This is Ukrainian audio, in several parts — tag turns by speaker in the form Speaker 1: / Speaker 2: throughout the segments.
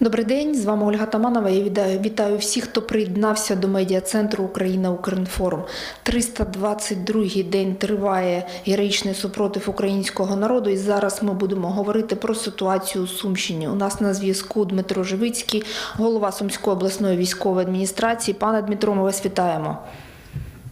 Speaker 1: Добрий день, з вами Ольга Таманова. Я вітаю, вітаю всіх, хто приєднався до медіа-центру Україна Укрінформ. 322-й день триває героїчний супротив українського народу. І зараз ми будемо говорити про ситуацію у Сумщині. У нас на зв'язку Дмитро Живицький, голова Сумської обласної військової адміністрації. Пане Дмитро, ми вас вітаємо.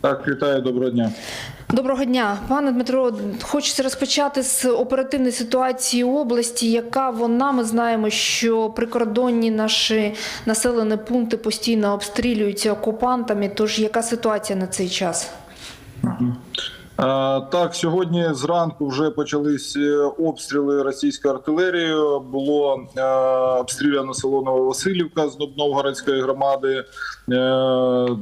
Speaker 2: Так, вітаю, доброго дня.
Speaker 1: Доброго дня, пане Дмитро. Хочеться розпочати з оперативної ситуації області. Яка вона? Ми знаємо, що прикордонні наші населені пункти постійно обстрілюються окупантами. Тож яка ситуація на цей час?
Speaker 2: Так, сьогодні зранку вже почались е, обстріли російською артилерією. Було е, обстріляно село Нововасилівка з Новгородської громади. Е,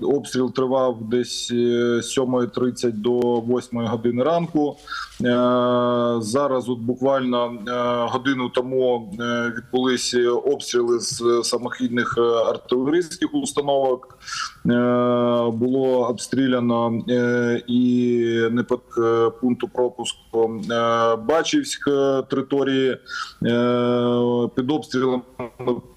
Speaker 2: обстріл тривав десь е, з 7.30 до 8 години ранку. Е, зараз, от буквально е, годину тому, е, відбулися обстріли з самохідних е, артилерійських установок. Е, було обстріляно е, і непод е, пункту пропуску е, Бачівськ е, території Е, під обстрілом.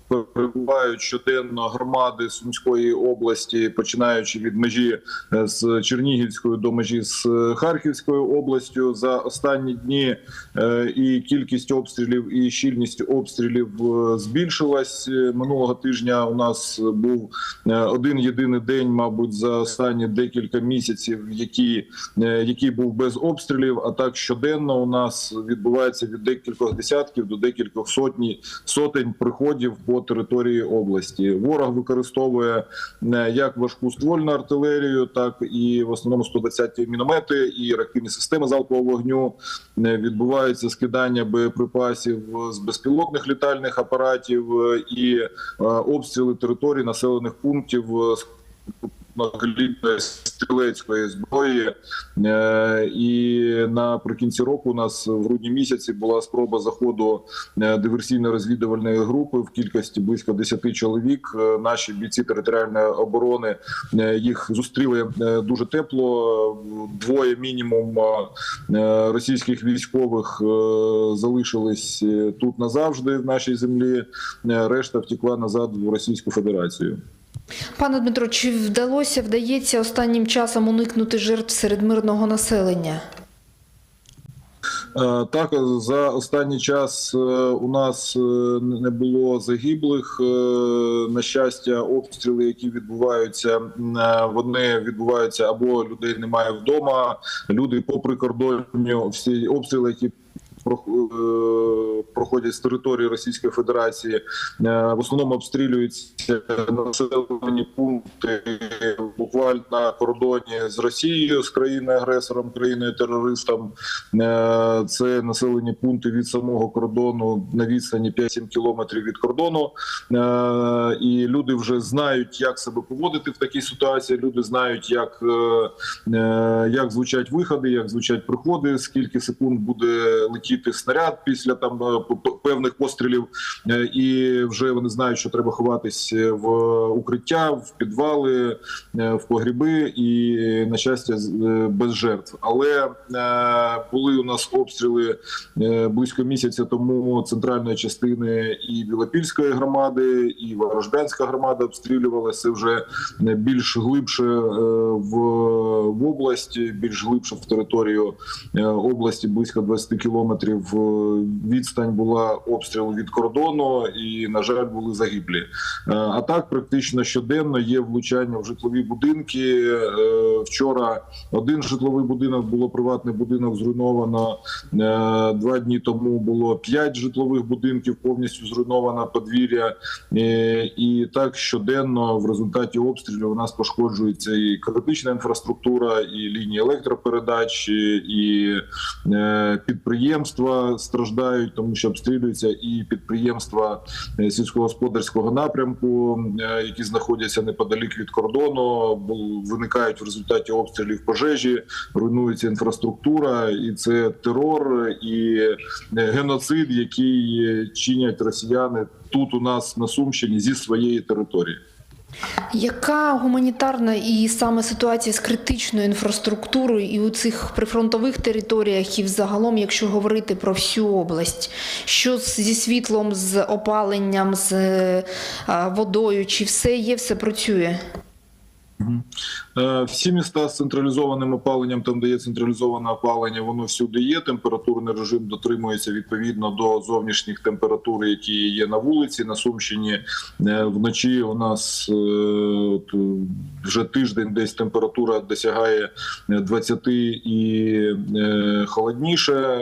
Speaker 2: Перебувають щоденно громади Сумської області, починаючи від межі е, з Чернігівською до межі з е, Харківською областю за останні дні е, і кількість обстрілів і щільність обстрілів збільшилась. Минулого тижня у нас був один єдиний день, мабуть, за останні декілька місяців, який, який був без обстрілів. А так щоденно у нас відбувається від декількох десятків до декількох сотні сотень приходів по території області. Ворог використовує е, як важку ствольну артилерію, так і в основному 120 міномети і реактивні системи залпового вогню. Відбувається Відбуваються скидання боєприпасів з безпілотних літальних апаратів е, і е, обстріли територій населених пунктів з стрілецької зброї. Е, І наприкінці року у нас в грудні місяці була спроба заходу е, диверсійно-розвідувальної групи в кількості близько 10 чоловік. Е, Наші бійці територіальної оборони їх зустріли дуже тепло. Двоє мінімум російських військових залишились тут назавжди в нашій землі. Решта втекла назад в Російську Федерацію.
Speaker 1: Пане Дмитро, чи вдалося вдається останнім часом уникнути жертв серед мирного населення?
Speaker 2: Е, Так, за останній час е, у нас е, не було загиблих. На щастя, обстріли, які відбуваються, вони відбуваються або людей немає вдома. Люди по прикордонню, всі обстріли, які проходять з території Російської Федерації, е, в основному обстрілюються населені пункти буквально на кордоні з Росією, з країною агресором, країною терористом. Е, Це населені пункти від самого кордону на відстані 5-7 кілометрів від кордону. Е, І люди вже знають, як себе поводити в такій ситуації. Люди знають, як, е, е, як звучать виходи, як звучать приходи, скільки секунд буде летіти снаряд після там е, певних пострілів. Е, І вже вони знають, що треба ховатись в укриття, в підвали, е, в погріби, і на щастя, е, без жертв. Але е, були у нас обстріли е, близько місяця тому центральної частини і Білопільської громади, і Ворожбянська громада обстрілювалася вже е, більш глибше е, в, в область, більш глибше в територію е, області, близько 20 кілометрів е, відстань була обстріл від кордону, і на жаль, були загиблі. Е, А так практично щоденно є влучання в житлові будинки. Е, Вчора один житловий будинок було приватний будинок зруйновано. Два дні тому було п'ять житлових будинків повністю зруйновано подвір'я. І так щоденно в результаті обстрілів у нас пошкоджується і критична інфраструктура, і лінії електропередач, і е, підприємства страждають, тому що обстрілюються і підприємства е, сільськогосподарського напрямку, е, які знаходяться неподалік від кордону, виникають в результаті обстрілів пожежі, руйнується інфраструктура, і це терор і е, геноцид, який чинять росіяни тут у нас на Сумщині зі своєї території.
Speaker 1: Яка гуманітарна і саме ситуація з критичною інфраструктурою і у цих прифронтових територіях, і взагалом, якщо говорити про всю область? Що зі світлом, з опаленням, з е, водою? Чи все є, все працює?
Speaker 2: Е, Всі міста з централізованим опаленням, там де є централізоване опалення, воно всюди є. Температурний режим дотримується відповідно до зовнішніх температур, які є на вулиці. На Сумщині е, вночі у нас е, от, вже тиждень десь температура досягає е, 20 і холодніше.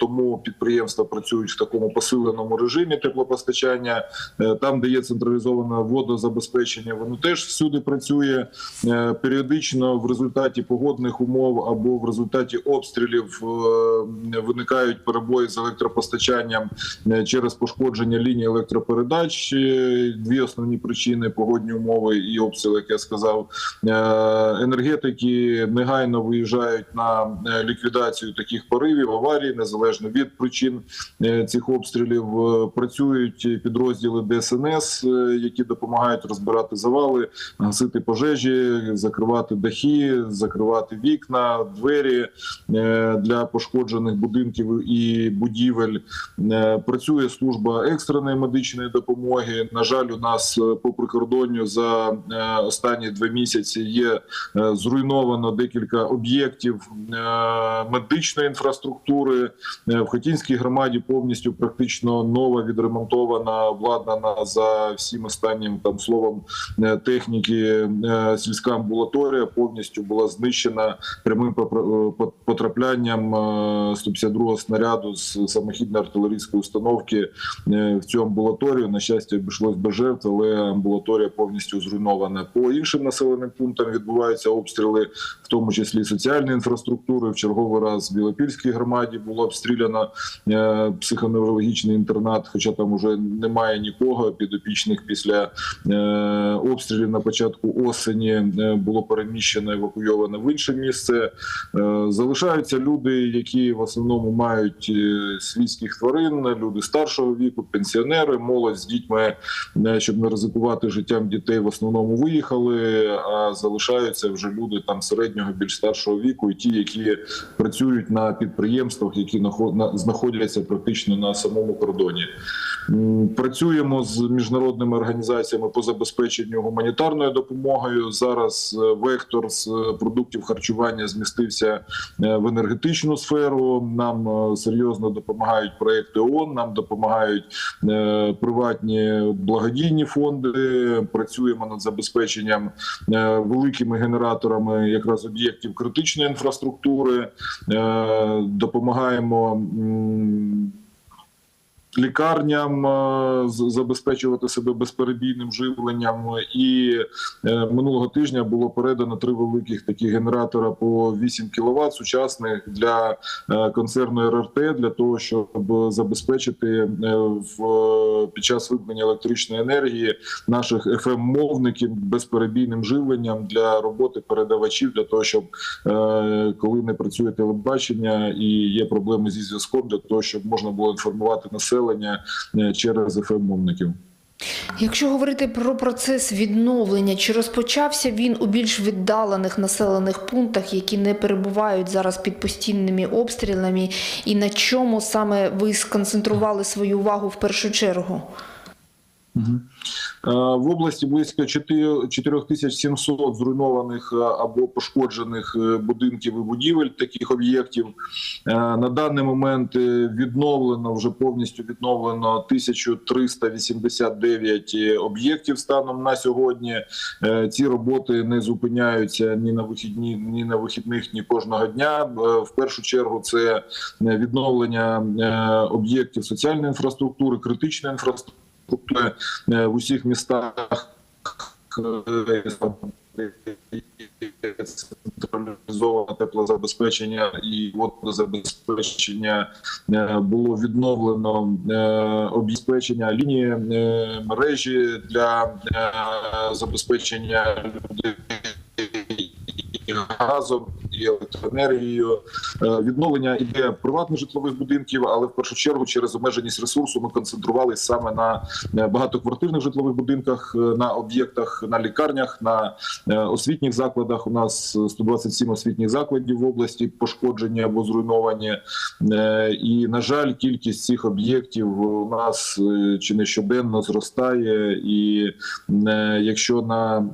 Speaker 2: Тому підприємства працюють в такому посиленому режимі теплопостачання. Там, де є централізоване водозабезпечення, воно теж всюди працює. Е, Періодично в результаті погодних умов або в результаті обстрілів е, виникають перебої з електропостачанням е, через пошкодження ліній електропередач. Дві основні причини погодні умови і обстріли, як я сказав. Енергетики негайно виїжджають на ліквідацію таких поривів, аварій, незалежно від причин цих обстрілів. Працюють підрозділи ДСНС, які допомагають розбирати завали, гасити пожежі, закривати дахи, закривати вікна, двері е, для пошкоджених будинків і будівель. Е, Працює служба екстреної медичної допомоги. На жаль, у нас е, по прикордонню за останні два місяці є зруйновано декілька об'єктів медичної інфраструктури. В Хотінській громаді повністю практично нова відремонтована, обладнана за всім останнім там словом техніки. Е, Сільська амбулаторія повністю була знищена прямим е, потраплянням е, 152 снаряду з самохідної артилерійської установки е, в цю амбулаторію. На щастя, обійшлось без жертв, але амбулаторія повністю зруйнована. По іншим населеним пунктам відбуваються обстріли, в тому числі соціальної інфраструктури. В черговий раз в Білопільській громаді було обстріляно е, психоневрологічний інтернат, хоча там уже немає нікого підопічних після е, обстрілів на початку осені е, було переміщено евакуйовано в інше місце. Е, Залишаються люди, які в основному мають е, свійських тварин, люди старшого віку, пенсіонери, молодь з дітьми, щоб не ризикувати життям дітей, в основному виїхали. А залишаються вже люди там середнього, більш старшого віку, і ті, які працюють на підприємствах, які нахо- на- знаходяться практично на самому кордоні. Працюємо з міжнародними організаціями по забезпеченню гуманітарною допомогою. Зараз е, вектор з е, продуктів харчування змістився е, в енергетичну сферу. Нам серйозно допомагають проекти ООН, нам допомагають приватні благодійні фонди. Працюємо над забезпеченням великими генераторами якраз об'єктів критичної інфраструктури. Допомагаємо. Лікарням е, забезпечувати себе безперебійним живленням, і е, минулого тижня було передано три великих такі генератора по 8 кВт сучасних для е, концерну РРТ для того, щоб забезпечити в під час вимкнення електричної енергії наших fm мовників безперебійним живленням для роботи передавачів, для того, щоб коли не працює телебачення і є проблеми зі зв'язком, для того, щоб можна було інформувати населення е, через ФМ-мовників.
Speaker 1: Якщо говорити про процес відновлення, чи розпочався він у більш віддалених населених пунктах, які не перебувають зараз під постійними обстрілами, і на чому саме ви сконцентрували свою увагу в першу чергу?
Speaker 2: Е, В області близько 4 4700 зруйнованих е, або пошкоджених е, будинків і будівель таких об'єктів. Е, На даний момент е, відновлено вже повністю відновлено 1389 об'єктів станом на сьогодні. Е, Ці роботи не зупиняються ні на вихідні, ні на вихідних, ні кожного дня. Е, В першу чергу це е, відновлення е, об'єктів соціальної інфраструктури, критичної інфраструктури е, в усіх містах е, централізоване теплозабезпечення і водозабезпечення е, було відновлено обезпечення лінії мережі для забезпечення людей газом і електроенергією. Е, Відновлення іде приватних житлових будинків, але в першу чергу через обмеженість ресурсу ми концентрувалися саме на е, багатоквартирних житлових будинках, е, на об'єктах, на лікарнях, на освітніх закладах. У нас 127 освітніх закладів в області пошкоджені або зруйновані. І на жаль, кількість цих об'єктів у нас чи не щоденно зростає. І якщо на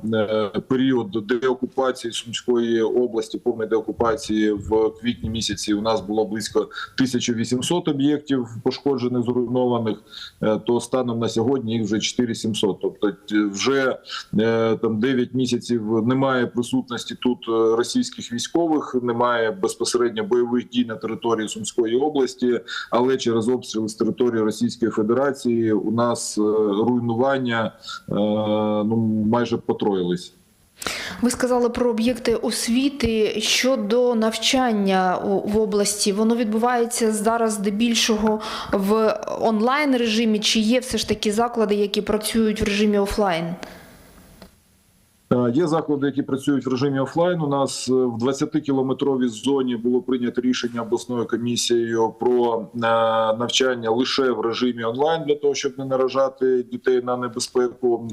Speaker 2: період деокупації Сумської області, повної деокупації в квітні місяці, у нас було близько 1800 об'єктів пошкоджених, зруйнованих, е, то станом на сьогодні їх вже 4700. Тобто е, вже е, там 9 місяців немає присутності тут російських військових, немає безпосередньо бойових дій на території Сумської області, але через обстріли з території Російської Федерації у нас руйнування ну майже потроїлись.
Speaker 1: Ви сказали про об'єкти освіти щодо навчання в області. Воно відбувається зараз здебільшого в онлайн режимі, чи є все ж таки заклади, які працюють в режимі офлайн?
Speaker 2: Е, Є заклади, які працюють в режимі офлайн. У нас е, в 20-кілометровій зоні було прийнято рішення обласною комісією про е, навчання лише в режимі онлайн для того, щоб не наражати дітей на небезпеку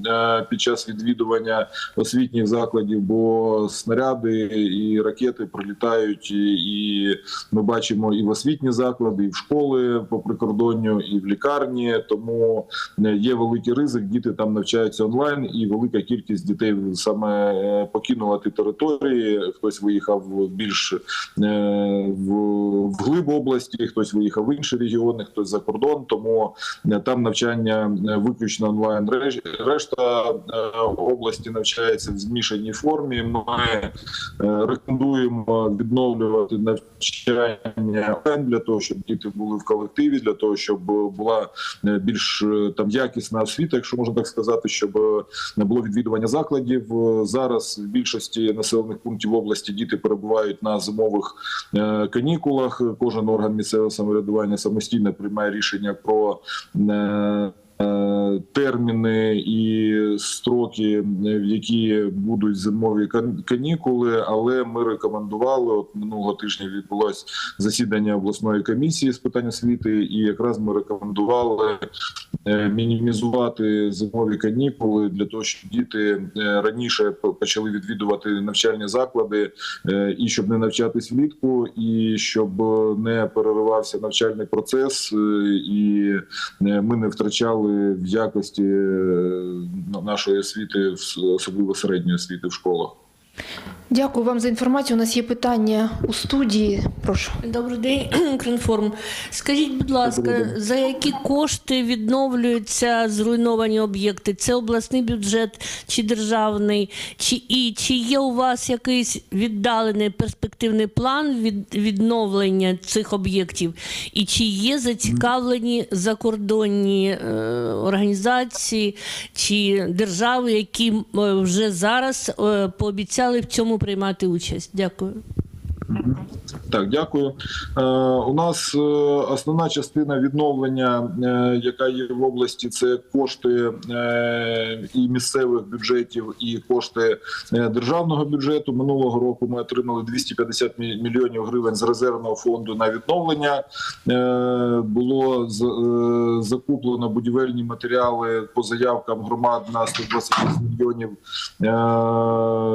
Speaker 2: під час відвідування освітніх закладів, бо снаряди і ракети прилітають, і, ми бачимо і в освітні заклади, і в школи по прикордонню, і в лікарні. Тому є великий ризик. Діти там навчаються онлайн, і велика кількість дітей саме е, покинула ті території. Хтось виїхав більш е, в, глиб області, хтось виїхав в інші регіони, хтось за кордон. Тому е, там навчання е, виключно онлайн. Решта е, області навчається в змішаній формі. Ми е, рекомендуємо відновлювати навчання для того, щоб діти були в колективі, для того, щоб була е, більш е, там якісна освіта, якщо можна так сказати, щоб е, не було відвідування закладів. Зараз в більшості населених пунктів області діти перебувають на зимових е, канікулах. Кожен орган місцевого самоврядування самостійно приймає рішення про е, терміни і строки, е, в які будуть зимові канікули. Але ми рекомендували от минулого тижня відбулось засідання обласної комісії з питань освіти, і якраз ми рекомендували е, мінімізувати зимові канікули для того, щоб діти е, раніше почали відвідувати навчальні заклади, е, і щоб не навчатись влітку, і щоб е, не переривався навчальний процес, е, і е, ми не втрачали в якості е, на- нашої освіти, особливо середньої освіти в школах.
Speaker 1: Дякую вам за інформацію. У нас є питання у студії. Прошу.
Speaker 3: Добрий день, Укрінформ. Скажіть, будь ласка, за які кошти відновлюються зруйновані об'єкти? Це обласний бюджет чи державний? Чи і чи є у вас якийсь віддалений перспективний план від відновлення цих об'єктів? І чи є зацікавлені закордонні е, організації чи держави, які е, вже зараз е, пообіцяли в цьому приймати участь? Дякую.
Speaker 2: Так, дякую. Е, у нас е, основна частина відновлення, е, яка є в області, це кошти і місцевих бюджетів, і кошти державного бюджету. Минулого року ми отримали 250 мі- мільйонів гривень з резервного фонду на відновлення. Було закуплено будівельні матеріали по заявкам громад на 126 мільйонів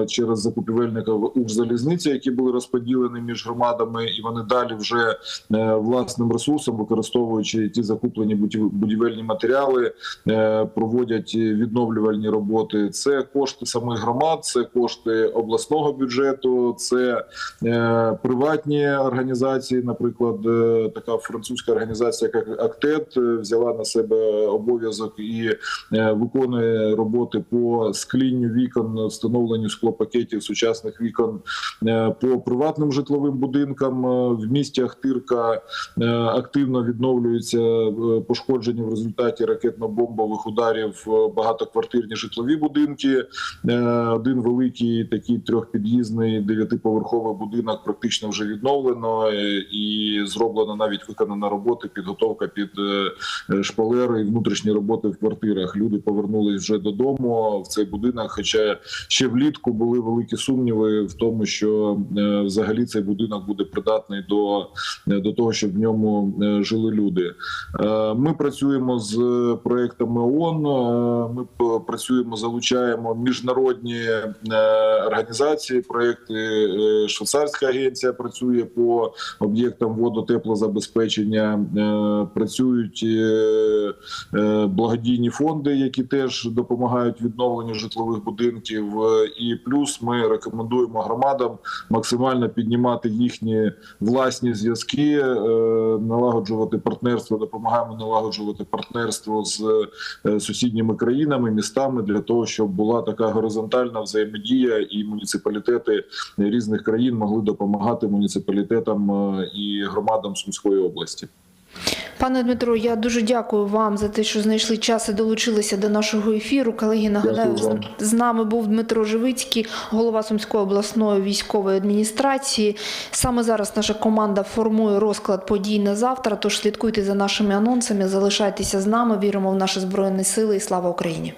Speaker 2: через закупівельника Укрзалізниці, які були розподілені між громадами, і вони далі вже е, власним ресурсом, використовуючи ті закуплені будів- будівельні матеріали, е, проводять відновлювальні роботи. Це кошти самих громад, це кошти обласного бюджету, це е, приватні організації. Наприклад, така французька організація, як Актет, взяла на себе обов'язок і виконує роботи по склінню вікон, встановленню склопакетів сучасних вікон по приватним житловим будинкам. в місті Ахтирка е, активно відновлюються е, пошкоджені в результаті ракетно-бомбових ударів е, багатоквартирні житлові будинки. Один великий такий трьохпід'їзний дев'ятиповерховий будинок практично вже відновлено і зроблено навіть виконана роботи, підготовка під шпалери і внутрішні роботи в квартирах. Люди повернулись вже додому в цей будинок. Хоча ще влітку були великі сумніви в тому, що взагалі цей будинок буде придатний до, до того, щоб в ньому е, жили люди. Е, Ми працюємо з проектами ООН, е, Ми працюємо, залучаємо міжнародні е, організації. Проекти е, швейцарська агенція працює по об'єктам водотеплозабезпечення. Е, Працюють е, е, благодійні фонди, які теж допомагають відновленню житлових будинків. Е, І плюс ми рекомендуємо громадам максимально піднімати їхні власні зв'язки, е, налагоджувати партнерство, допомагаємо налагоджувати партнерство з е, сусідніми країнами, містами для того, щоб була така горизонтальна взаємодія, і муніципалітети різних країн могли допомагати муніципалітетам е, і громадам Сумської області.
Speaker 1: Пане Дмитро, я дуже дякую вам за те, що знайшли час і долучилися до нашого ефіру. Колеги, нагадаю,
Speaker 2: Дякую
Speaker 1: з нами був Дмитро Живицький, голова Сумської обласної військової адміністрації. Саме зараз наша команда формує розклад подій на завтра. Тож слідкуйте за нашими анонсами, залишайтеся з нами. Віримо в наші збройні сили і слава Україні.